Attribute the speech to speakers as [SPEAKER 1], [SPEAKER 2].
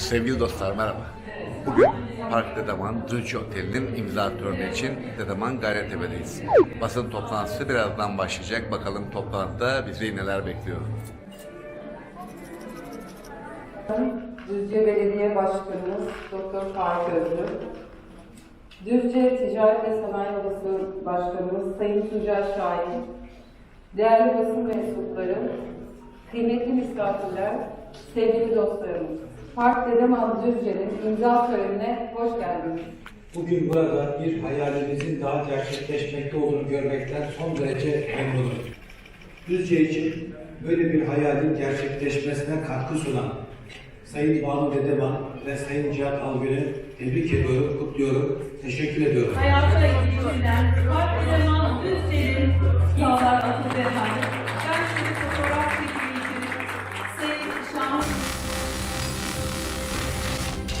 [SPEAKER 1] Sevgili dostlar merhaba. Bugün Park Dedeman Düzce Oteli'nin imza töreni için Dedeman Gayrettepe'deyiz. Basın toplantısı birazdan başlayacak. Bakalım toplantıda bizi neler bekliyor.
[SPEAKER 2] Düzce Belediye Başkanımız Doktor Faruk Özlü, Düzce Ticaret ve Sanayi Odası Başkanımız Sayın Tuncay Şahin, değerli basın mensupları, kıymetli misafirler, sevgili dostlarımız. Park Dedeman Düzce'nin imza törenine hoş geldiniz.
[SPEAKER 3] Bugün burada bir hayalimizin daha gerçekleşmekte olduğunu görmekten son derece memnunum. Düzce için böyle bir hayalin gerçekleşmesine katkı sunan Sayın Banu Dedeman ve Sayın Cihat Algün'ü tebrik ediyorum, kutluyorum, teşekkür ediyorum.
[SPEAKER 4] hayata geçirilen